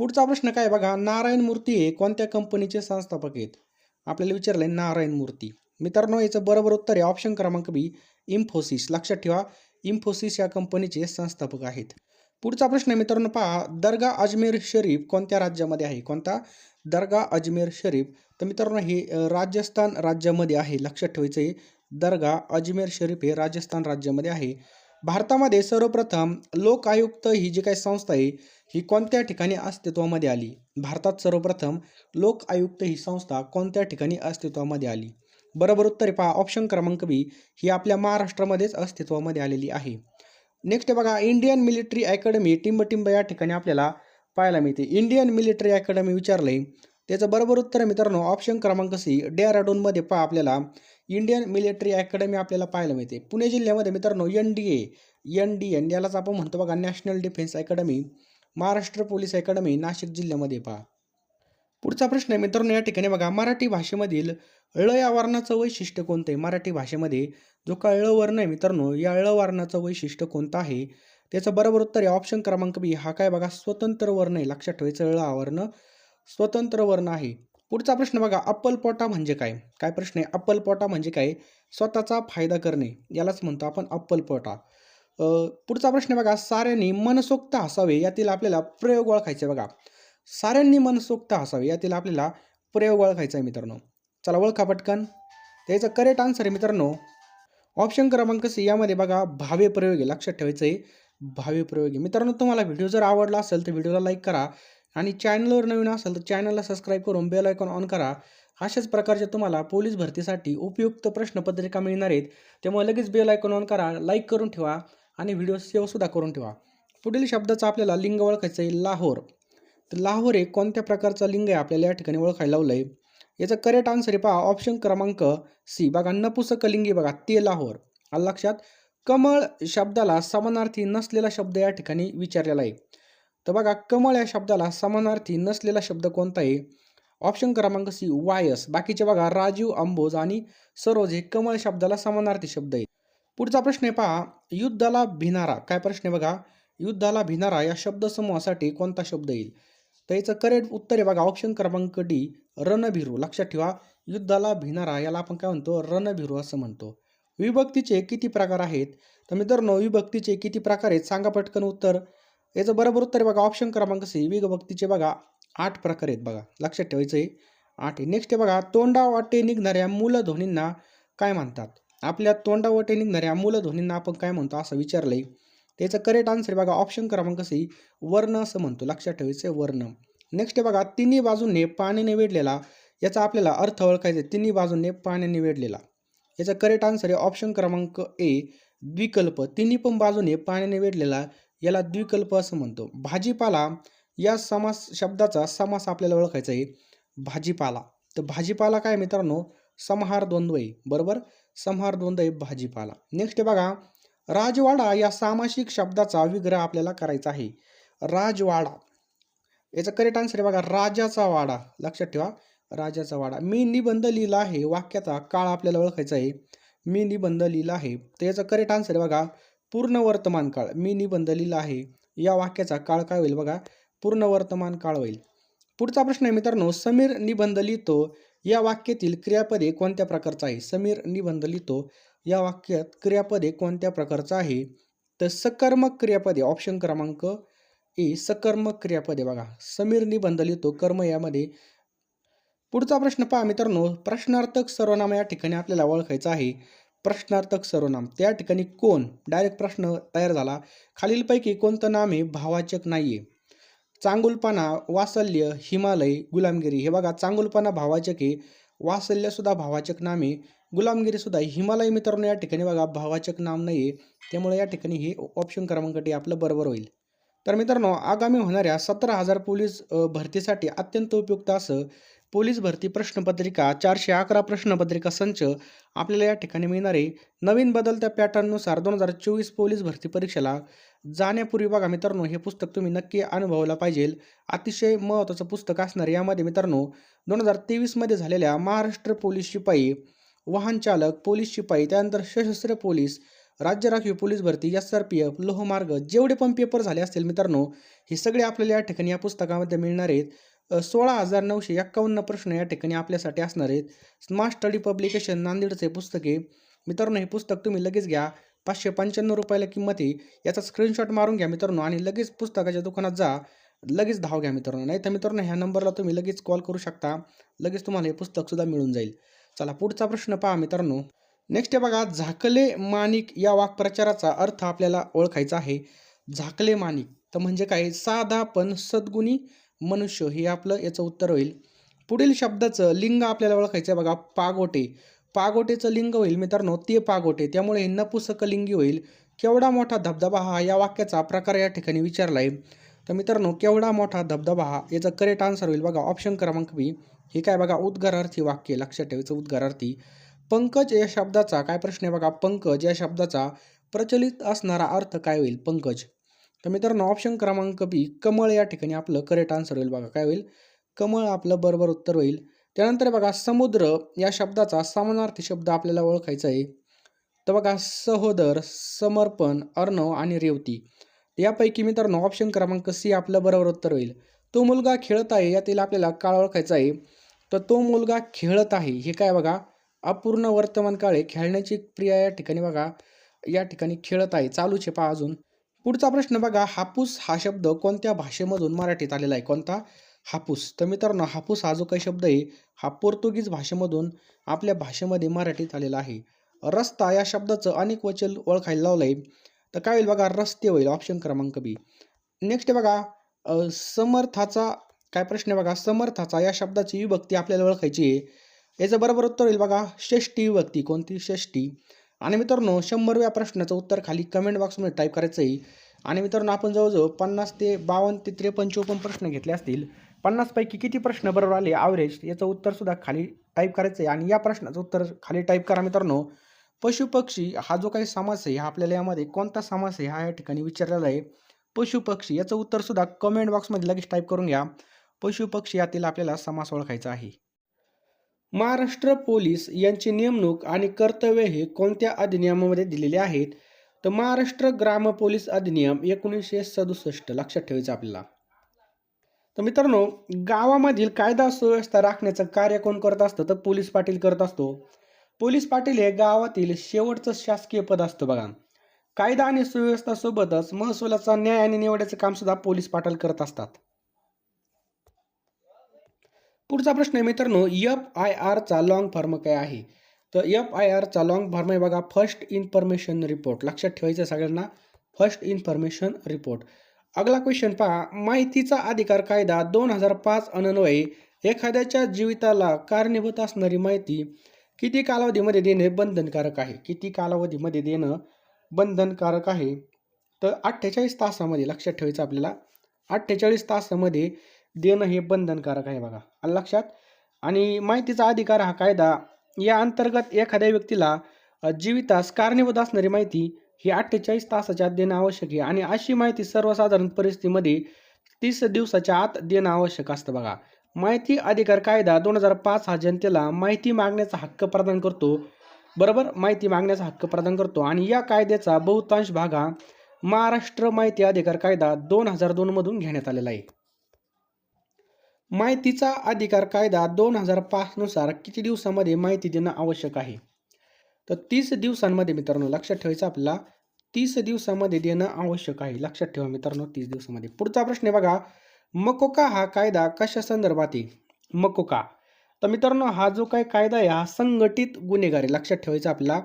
पुढचा प्रश्न काय बघा नारायण मूर्ती हे कोणत्या कंपनीचे संस्थापक आहेत? आपल्याला विचारलं आहे नारायण मूर्ती. मित्रांनो याचं बरोबर उत्तर आहे ऑप्शन क्रमांक बी इन्फोसिस लक्षात ठेवा इन्फोसिस या कंपनीचे संस्थापक आहेत. पुढचा प्रश्न मित्रांनो पहा. दर्गा अजमेर शरीफ कोणत्या राज्यामध्ये आहे? कोणता? दर्गा अजमेर शरीफ. तर मित्रांनो हे राजस्थान राज्यामध्ये आहे. लक्षात ठेवायचं आहे दर्गा अजमेर शरीफ हे राजस्थान राज्यामध्ये आहे. भारतामध्ये सर्वप्रथम लोक आयुक्त ही जी काही संस्था आहे ही कोणत्या ठिकाणी अस्तित्वामध्ये आली? भारतात सर्वप्रथम लोक आयुक्त ही संस्था कोणत्या ठिकाणी अस्तित्वामध्ये आली? बरोबर उत्तर पहा. ऑप्शन क्रमांक बी ही आपल्या महाराष्ट्रामध्येच अस्तित्वामध्ये आलेली आहे. नेक्स्ट बघा इंडियन मिलिटरी अकॅडमी टिंबटिंब या ठिकाणी आपल्याला पाहायला मिळते. इंडियन मिलिटरी अकॅडमी विचारलंय. त्याचं बरोबर उत्तर मित्रांनो ऑप्शन क्रमांक सी डेहराडूनमध्ये पहा आपल्याला इंडियन मिलिटरी अकॅडमी आपल्याला पाहायला मिळते. पुणे जिल्ह्यामध्ये मित्रांनो N D A N D N यालाच आपण म्हणतो बघा national defence academy Maharashtra police academy Nashik जिल्ह्यामध्ये पहा. पुढचा प्रश्न आहे मित्रांनो या ठिकाणी बघा मराठी भाषेमधील ळ या वर्णाचं वैशिष्ट्य कोणतं आहे? मराठी भाषेमध्ये जो का ळ वर्ण आहे मित्रांनो या ळ वर्णाचं वैशिष्ट्य कोणतं आहे? त्याचं बरोबर उत्तर आहे ऑप्शन क्रमांक बी. हा काय बघा स्वतंत्र वर्ण आहे. लक्षात ठेवायचं ळ हा वर्ण स्वतंत्र वर्ण आहे. पुढचा प्रश्न बघा अप्पलपोटा म्हणजे काय? काय प्रश्न आहे? अप्पलपोटा म्हणजे काय? स्वतःचा फायदा करणे यालाच म्हणतो आपण अप्पलपोटा पुढचा प्रश्न बघा साऱ्यांनी मनसोक्त हसावे यातील आपल्याला प्रयोग ओळखायचे बघा. साऱ्यांनी मनसोक्त हसावे यातील आपल्याला प्रयोग ओळखायचा आहे मित्रांनो. चला ओळखा पटकन. त्याचं करेक्ट आन्सर आहे मित्रांनो. ऑप्शन क्रमांक सी यामध्ये बघा भावे प्रयोग. आहे लक्षात ठेवायचं आहे भावे प्रयोग. आहे मित्रांनो तुम्हाला व्हिडिओ जर आवडला असेल तर व्हिडिओला लाईक करा. आणि चॅनलवर नवीन असेल तर चॅनलला सबस्क्राईब करून बेल आयकॉन ऑन करा. अशाच प्रकारच्या तुम्हाला पोलीस भरतीसाठी उपयुक्त प्रश्नपत्रिका मिळणार आहेत. त्यामुळे लगेच बेल आयकॉन ऑन करा लाईक करून ठेवा आणि व्हिडिओ सेवसुद्धा करून ठेवा. पुढील शब्दाचा आपल्याला लिंग ओळखायचं आहे लाहोर. तर लाहोर हे कोणत्या प्रकारचा लिंग आहे आपल्याला या ठिकाणी ओळखायला लावलं आहे याचं करेक्ट आन्सर आहे पहा ऑप्शन क्रमांक सी. बघा नपुसक लिंगी बघा ते लाहोर. आलं लक्षात? कमळ शब्दाला समानार्थी नसलेला शब्द या ठिकाणी विचारलेला आहे. तर बघा कमळ या शब्दाला समानार्थी नसलेला शब्द कोणता आहे ऑप्शन क्रमांक सी वायस बाकीचे बघा राजीव अंबोज आणि सरोज हे कमळ शब्दाला समानार्थी शब्द आहे पुढचा प्रश्न आहे पहा युद्धाला भिनारा. काय प्रश्न आहे बघा? युद्धाला भिनारा या शब्दसमूहासाठी कोणता शब्द येईल? तर याचं करेक्ट उत्तर आहे बघा ऑप्शन क्रमांक डी रणभिरू. लक्षात ठेवा युद्धाला भिनारा याला आपण काय म्हणतो? रणभिरू असं म्हणतो. विभक्तीचे किती प्रकार आहेत? तर मित्रांनो विभक्तीचे किती प्रकार आहेत? सांगा पटकन उत्तर. याचं बरोबर उत्तर बघा ऑप्शन क्रमांक सी. विभक्तीचे बघा आठ प्रकार आहेत बघा. लक्षात ठेवायचं आहे आठ आहे. नेक्स्ट आहे बघा तोंडा वाटे निघणाऱ्या मूलध्वनींना काय म्हणतात? आपल्या तोंडावटे निघणाऱ्या मूलध्वनींना आपण काय म्हणतो असं विचारलंय. त्याचं करेक्ट आन्सर आहे बघा ऑप्शन क्रमांक सी. वर्ण असं म्हणतो. लक्षात ठेवायचं आहे वर्ण. नेक्स्ट आहे बघा तिन्ही बाजूने पाण्याने वेढलेला याचा आपल्याला अर्थ ओळखायचा आहे तिन्ही बाजूने पाण्याने वेढलेला. याचा करेक्ट आन्सर आहे ऑप्शन क्रमांक ए. द्विकल्प. तिन्ही पण बाजूने पाण्याने वेढलेला याला द्विकल्प असं म्हणतो. भाजीपाला या समास शब्दाचा समास आपल्याला ओळखायचा आहे. भाजीपाला. तर भाजीपाला काय मित्रांनो? समहार द्वंद्व आहे. बरोबर? समहार द्वंद्व आहे भाजीपाला. नेक्स्ट बघा. राजवाडा या सामासिक शब्दाचा विग्रह आपल्याला करायचा आहे. राजवाडा. याचा करेक्ट आन्सर आहे बघा. राजाचा वाडा. लक्षात ठेवा. राजाचा वाडा. मी निबंध लिहिला आहे. वाक्याचा काळ आपल्याला ओळखायचा आहे. मी निबंध लिहिला आहे. तर याचा करेक्ट आन्सर आहे बघा. पूर्ण वर्तमान काळ मी निबंध लिहिला आहे. या वाक्याचा काळ काय होईल बघा? पूर्ण वर्तमान काळ होईल. पुढचा प्रश्न आहे मित्रांनो समीर निबंध लिहितो या वाक्यातील क्रियापदे कोणत्या प्रकारचं आहे? समीर निबंध लिहितो या वाक्यात क्रियापदे कोणत्या प्रकारचं आहे? तर सकर्मक क्रियापदे ऑप्शन क्रमांक ए सकर्मक क्रियापदे बघा. समीर निबंध लिहितो कर्म यामध्ये. पुढचा प्रश्न पहा मित्रांनो प्रश्नार्थक सर्वनाम या ठिकाणी आपल्याला ओळखायचा आहे. प्रश्नार्थक सर्वनाम. त्या ठिकाणी कोण? डायरेक्ट प्रश्न तयार झाला. खालीलपैकी कोणतं नाम हे भावाचक नाही आहे चांगुलपणा वात्सल्य हिमालय गुलामगिरी. हे बघा चांगुलपणा भावाचक आहे. वात्सल्यसुद्धा भावाचक नाम आहे. गुलामगिरीसुद्धा हिमालय मित्रांनो या ठिकाणी बघा भावाचक नाम नाही आहे त्यामुळे या ठिकाणी हे ऑप्शन क्रमांक डी आपलं बरोबर होईल. तर मित्रांनो आगामी होणाऱ्या सतरा हजार पोलीस भरतीसाठी अत्यंत उपयुक्त असं पोलीस भरती प्रश्नपत्रिका चारशे अकरा प्रश्नपत्रिका संच आपल्याला या ठिकाणी मिळणार. आहे नवीन बदलत्या पॅटर्ननुसार दोन हजार चोवीस पोलीस भरती परीक्षेला जाण्यापूर्वी बघा मित्रांनो हे पुस्तक तुम्ही नक्की अनुभवला पाहिजे. अतिशय महत्त्वाचं पुस्तक असणार यामध्ये मित्रांनो दोन हजार तेवीसमध्ये झालेल्या महाराष्ट्र पोलीस शिपाई वाहन चालक पोलीस शिपाई त्यानंतर सशस्त्र पोलीस राज्य राखीव पोलीस भरती एस आर पी एफ लोहमार्ग जेवढे पण पेपर झाले असतील मित्रांनो हे सगळे आपल्याला या ठिकाणी या पुस्तकामध्ये मिळणार आहेत. सोळा हजार नऊशे एक्कावन्न प्रश्न या ठिकाणी आपल्यासाठी असणार आहेत. स्मार्ट स्टडी पब्लिकेशन नांदेडचे पुस्तक आहे. मित्रांनो हे पुस्तक तुम्ही लगेच घ्या. पाचशे पंच्याण्णव रुपयाला किंमत आहे. याचा स्क्रीनशॉट मारून घ्या मित्रांनो आणि लगेच पुस्तकाच्या दुकानात जा. लगेच धाव घ्या मित्रांनो. नाही तर मित्रांनो ह्या नंबरला तुम्ही लगेच कॉल करू शकता. लगेच तुम्हाला हे पुस्तकसुद्धा मिळून जाईल. चला पुढचा प्रश्न पहा मित्रांनो. नेक्स्ट आहे बघा झाकले माणिक या वाक्प्रचाराचा अर्थ आपल्याला ओळखायचा आहे. झाकले माणिक. तर म्हणजे काय? साधा पण सद्गुणी मनुष्य हे आपलं याचं उत्तर होईल. पुढील शब्दाचं लिंग आपल्याला ओळखायचं आहे बघा पागोटे. पागोटेचं लिंग होईल मित्रांनो ते पागोटे. त्यामुळे हे नपुसक लिंगी होईल. केवढा मोठा धबधबा हा या वाक्याचा प्रकार या ठिकाणी विचारला आहे तर मित्रांनो केवढा मोठा धबधबा हा याचा करेक्ट आन्सर होईल बघा ऑप्शन क्रमांक बी हे काय बघा उद्गारार्थी वाक्य लक्षात ठेवायचं उद्गारार्थी. पंकज या शब्दाचा काय प्रश्न आहे बघा पंकज या शब्दाचा प्रचलित असणारा अर्थ काय होईल? पंकज. तर मित्रांनो ऑप्शन क्रमांक बी कमळ या ठिकाणी आपलं करेक्ट आन्सर होईल बघा. काय होईल? कमळ आपलं बरोबर उत्तर होईल. त्यानंतर बघा समुद्र या शब्दाचा समानार्थी शब्द आपल्याला ओळखायचा आहे. तर बघा सहोदर समर्पण अर्णव आणि रेवती. यापैकी मित्रांनो ऑप्शन क्रमांक सी आपलं बरोबर उत्तर होईल. तो मुलगा खेळत आहे यातील आपल्याला काळ ओळखायचा आहे. तर तो मुलगा खेळत आहे. हे काय बघा? अपूर्ण वर्तमान काळे खेळण्याची क्रिया या ठिकाणी बघा. या ठिकाणी खेळत आहे. चालूचे पहा अजून. पुढचा प्रश्न बघा हापूस हा शब्द कोणत्या भाषेमधून मराठीत आलेला आहे? कोणता? हापूस. तर मित्रांनो हापूस हा जो काही शब्द आहे हा पोर्तुगीज भाषेमधून आपल्या भाषेमध्ये मराठीत आलेला आहे. रस्ता या शब्दाचं अनेक वचन ओळखायला लावलं आहे तर काय होईल बघा रस्ते होईल ऑप्शन क्रमांक बी नेक्स्ट बघा समर्थाचा काय प्रश्न आहे बघा समर्थाचा या शब्दाची विभक्ती आपल्याला ओळखायची आहे. याचं बरोबर उत्तर होईल बघा षष्टी विभक्ती. कोणती? षष्टी. आणि मित्रांनो शंभरव्या प्रश्नाचं उत्तर खाली कमेंट बॉक्समध्ये टाईप करायचं आहे आणि मित्रांनो आपण जवळजवळ पन्नास ते बावन्न ते त्रेपन्न चोपन्न प्रश्न घेतले असतील. पन्नासपैकी किती प्रश्न बरोबर आले? ॲव्हरेज याचं उत्तरसुद्धा खाली टाईप करायचं आहे आणि या प्रश्नाचं उत्तर खाली टाईप करा मित्रांनो. पशुपक्षी हा जो काही समास आहे हा आपल्याला यामध्ये कोणता समास आहे हा या ठिकाणी विचारलेला आहे. पशुपक्षी याचं उत्तरसुद्धा कमेंट बॉक्समध्ये लगेच टाईप करून घ्या. पशुपक्षी यातील आपल्याला समास ओळखायचा आहे. महाराष्ट्र पोलीस यांची नेमणूक आणि कर्तव्य हे कोणत्या अधिनियमामध्ये दिलेले आहेत? तर महाराष्ट्र ग्राम पोलीस अधिनियम एकोणीसशे सदुसष्ट लक्षात ठेवायचं आपल्याला. तर मित्रांनो गावामधील कायदा सुव्यवस्था राखण्याचं कार्य कोण करत असतं? तर पोलीस पाटील करत असतो. पोलीस पाटील हे गावातील शेवटचं शासकीय पद असतं बघा. कायदा आणि सुव्यवस्था सोबतच महसुलाचा न्याय आणि निवडायचं काम सुद्धा पोलीस पाटील करत असतात. पुढचा प्रश्न आहे मित्रांनो एफ आय आरचा लॉंग फॉर्म काय आहे? तर एफ आय आरचा लॉंग फॉर्म आहे बघा फर्स्ट इन्फॉर्मेशन रिपोर्ट लक्षात ठेवायचं सगळ्यांना फर्स्ट इन्फॉर्मेशन रिपोर्ट अगला क्वेश्चन पहा माहितीचा अधिकार कायदा दोन हजार पाच अनन्वये एखाद्याच्या जीविताला कारणीभूत असणारी माहिती किती कालावधीमध्ये देणे बंधनकारक आहे? किती कालावधीमध्ये देणं बंधनकारक आहे? तर अठ्ठेचाळीस तासामध्ये लक्षात ठेवायचं आपल्याला अठ्ठेचाळीस तासामध्ये देणं हे बंधनकारक आहे बघा. आलं लक्षात? आणि माहितीचा अधिकार हा कायदा. या अंतर्गत एखाद्या व्यक्तीला जीवितास कारणीभूत असणारी माहिती ही अठ्ठेचाळीस तासाच्या आत देणं आवश्यक आहे. आणि अशी माहिती सर्वसाधारण परिस्थितीमध्ये तीस दिवसाच्या आत देणं आवश्यक असतं बघा. माहिती अधिकार कायदा दोन हजार पाच हा जनतेला माहिती मागण्याचा हक्क प्रदान करतो. बरोबर? माहिती मागण्याचा हक्क प्रदान करतो. आणि या कायद्याचा बहुतांश भाग हा महाराष्ट्र माहिती अधिकार कायदा दोन हजार दोनमधून घेण्यात आलेला आहे. माहितीचा अधिकार कायदा दोन हजार पाचनुसार किती दिवसामध्ये माहिती देणं आवश्यक आहे? तर तीस दिवसांमध्ये मित्रांनो लक्षात ठेवायचं आपल्याला तीस दिवसामध्ये देणं आवश्यक आहे. लक्षात ठेवा मित्रांनो तीस दिवसामध्ये. पुढचा प्रश्न आहे बघा मकोका हा कायदा कशा संदर्भात आहे? मकोका. तर मित्रांनो हा जो काय कायदा आहे हा संघटित गुन्हेगारी लक्षात ठेवायचा आपला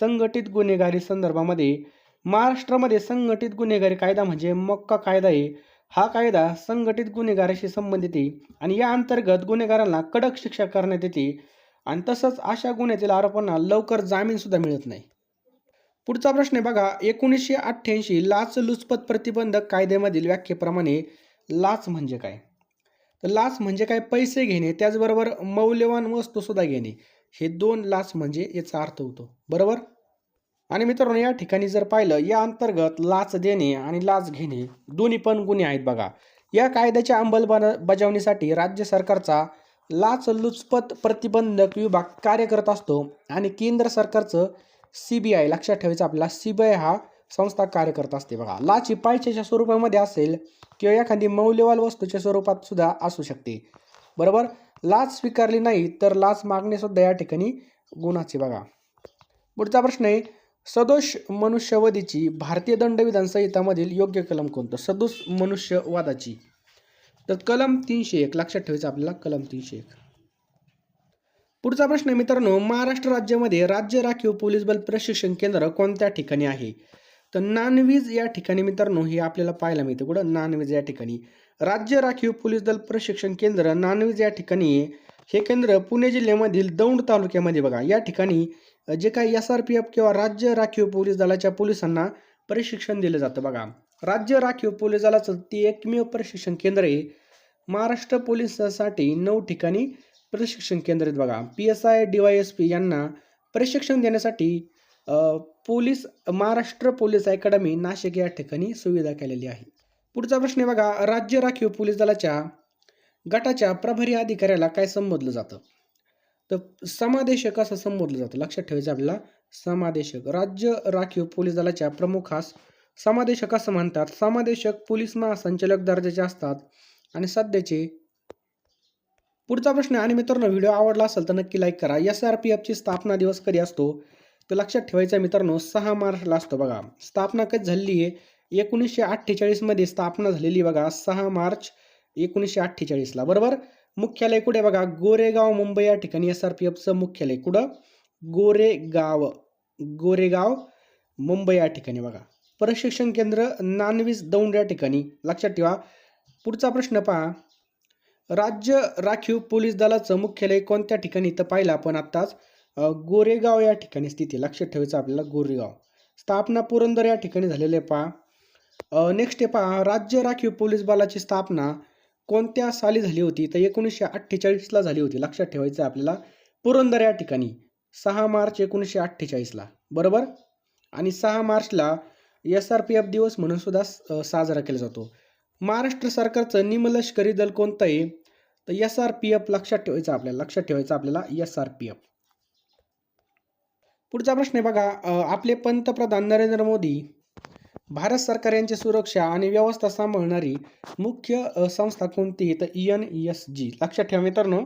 संघटित गुन्हेगारी संदर्भामध्ये महाराष्ट्रामध्ये संघटित गुन्हेगारी कायदा म्हणजे मक्का कायदा आहे. हा कायदा संघटित गुन्हेगाराशी संबंधित आहे आणि या अंतर्गत गुन्हेगारांना कडक शिक्षा करण्यात येते आणि तसंच अशा गुन्ह्यातील आरोपांना लवकर जामीनसुद्धा मिळत नाही. पुढचा प्रश्न आहे बघा एकोणीसशे अठ्ठ्याऐंशी लाच लुचपत प्रतिबंधक कायद्यामधील व्याख्येप्रमाणे लाच म्हणजे काय? तर लाच म्हणजे काय? पैसे घेणे त्याचबरोबर मौल्यवान वस्तूसुद्धा घेणे. हे दोन लाच म्हणजे याचा अर्थ होतो. बरोबर? आणि मित्रांनो या ठिकाणी जर पाहिलं या अंतर्गत लाच देणे आणि लाच घेणे दोन्ही पण गुन्हे आहेत बघा. या कायद्याच्या अंमलबजावणीसाठी राज्य सरकारचा लाचलुचपत प्रतिबंधक विभाग कार्य करत असतो आणि केंद्र सरकारचं सी बी आय लक्षात ठेवायचं आपल्याला सी बी आय हा संस्था कार्य करत असते बघा. लाच ही पायच्याच्या स्वरूपामध्ये असेल किंवा एखादी मौल्यवान वस्तूच्या स्वरूपात सुद्धा असू शकते. बरोबर? लाच स्वीकारली नाही तर लाच मागणे सुद्धा या ठिकाणी गुन्हाचे बघा. पुढचा प्रश्न आहे सदोष मनुष्यवधीची भारतीय दंडविधान संहितामधील योग्य कलम कोणतं? सदोष मनुष्यवादाची. तर कलम तीनशे एक लक्षात ठेवायचं आपल्याला कलम तीनशे एक. पुढचा प्रश्न आहे मित्रांनो महाराष्ट्र राज्यामध्ये राज्य राखीव पोलीस बल प्रशिक्षण केंद्र कोणत्या ठिकाणी आहे? तर नानवीज या ठिकाणी मित्रांनो हे आपल्याला पाहायला मिळतं. कुठं? नानवीज या ठिकाणी. राज्य राखीव पोलीस दल प्रशिक्षण केंद्र नानवीज या ठिकाणी हे केंद्र पुणे जिल्ह्यामधील दौंड तालुक्यामध्ये बघा. या ठिकाणी जे काही एस आर पी एफ किंवा राज्य राखीव पोलीस दलाच्या पोलिसांना प्रशिक्षण दिलं जातं बघा. राज्य राखीव पोलीस दलाचं ती एकमेव प्रशिक्षण केंद्र आहे. महाराष्ट्र पोलिसांसाठी नऊ ठिकाणी प्रशिक्षण केंद्र आहेत बघा. P S I D Y S P यांना प्रशिक्षण देण्यासाठी police Maharashtra police academy Nashik या ठिकाणी सुविधा केलेली आहे. पुढचा प्रश्न आहे बघा राज्य राखीव पोलीस दलाच्या गटाच्या प्रभारी अधिकाऱ्याला काय संबोधलं जातं? तर समादेशक असं संबोधलं जातं. लक्षात ठेवायचं आपल्याला. समादेशक. राज्य राखीव पोलीस दलाच्या प्रमुखास समादेशक असं म्हणतात. समादेशक पोलीस महासंचालक दर्जाचे असतात. आणि सध्याचे पुढचा प्रश्न आणि मित्रांनो व्हिडिओ आवडला असेल तर नक्की लाईक करा. एस आर पी एफची स्थापना दिवस कधी असतो? तर लक्षात ठेवायचं आहे मित्रांनो सहा मार्चला असतो बघा. स्थापना कधी झालेली आहे? एकोणीसशे अठ्ठेचाळीसमध्ये स्थापना झालेली बघा. सहा मार्च एकोणीसशे अठ्ठेचाळीसला. बरोबर? मुख्यालय कुठे बघा? गोरेगाव मुंबई या ठिकाणी एस आर पी एफचं मुख्यालय कुठं? गोरेगाव. गोरेगाव मुंबई या ठिकाणी बघा. प्रशिक्षण केंद्र नानवीज दौंड या ठिकाणी. लक्षात ठेवा. पुढचा प्रश्न पहा. राज्य राखीव पोलीस दलाचं मुख्यालय कोणत्या ठिकाणी? तर पाहिलं आपण आत्ताच. गोरेगाव या ठिकाणी स्थिती. लक्षात ठेवायचं आपल्याला गोरेगाव. स्थापना पुरंदर या ठिकाणी झालेले आहे पहा. नेक्स्ट आहे पहा. राज्य राखीव पोलीस बलाची स्थापना कोणत्या साली झाली होती? तर एकोणीसशे अठ्ठेचाळीसला झाली होती. लक्षात ठेवायचं आपल्याला. पुरंदर या ठिकाणी. सहा मार्च एकोणीसशे अठ्ठेचाळीसला बरोबर? आणि सहा मार्चला एस आर पी एफ दिवस म्हणून सुद्धा स- साजरा केला जातो. महाराष्ट्र सरकारचं निमलष्करी दल कोणतं आहे? तर एस आर पी एफ लक्षात ठेवायचं आपल्याला. लक्षात ठेवायचं आपल्याला एस आर पी एफ पुढचा प्रश्न आहे बघा. आपले पंतप्रधान नरेंद्र मोदी भारत सरकार यांची सुरक्षा आणि व्यवस्था सांभाळणारी मुख्य संस्था कोणती तर ई एन एस जी लक्षात ठेवा मित्रांनो.